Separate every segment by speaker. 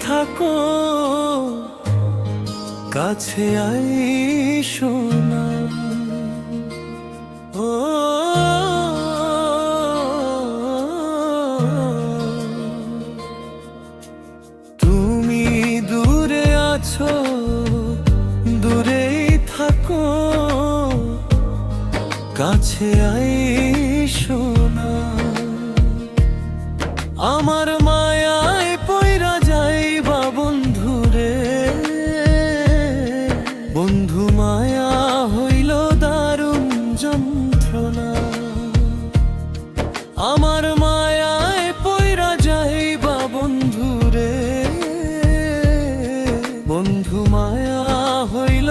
Speaker 1: থাকো। কাছে আইসো না। ও তুমি দূরে আছো দূরেই থাকো। কাছে আইসো না। আমার বন্ধু মায়া হইল দারুণ যন্ত্রণা। আমার মায়ায় পয়রা যাইবা বন্ধুরে। বন্ধু মায়া হইল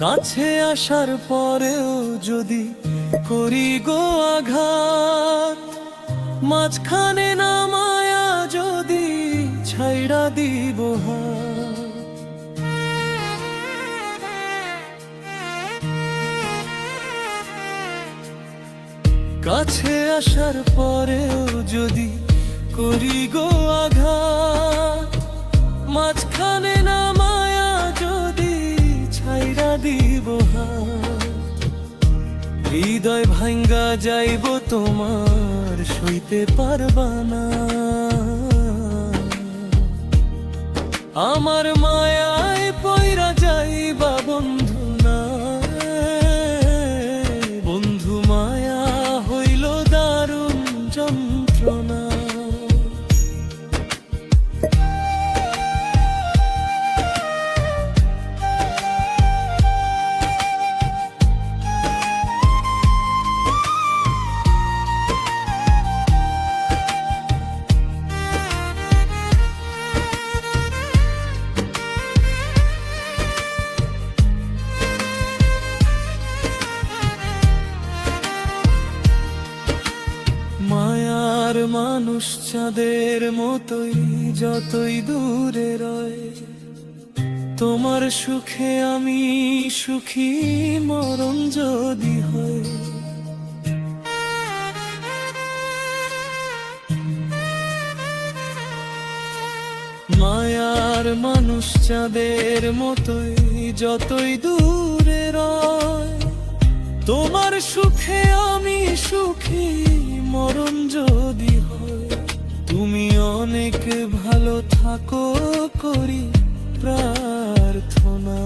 Speaker 1: কাছে আসার পরেও যদি করি গো আঘাত, মাঝখানে না মায়া যদি ছাইড়া দিব। কাছে আসার পরেও যদি করি গো হৃদয় ভাঙ্গা যাইব তোমার সইতে পারবা না। আমার মায়ায় মায়ার মানুষ চাঁদের মতোই যতই দূরে রয়, তোমার সুখে আমি সুখী, মরণ যদি হয়। মায়ার মানুষ চাঁদের মতোই যতই দূরে রয়, তোমার সুখে আমি সুখী, মরণ অনেক ভালো থাকো করি প্রার্থনা।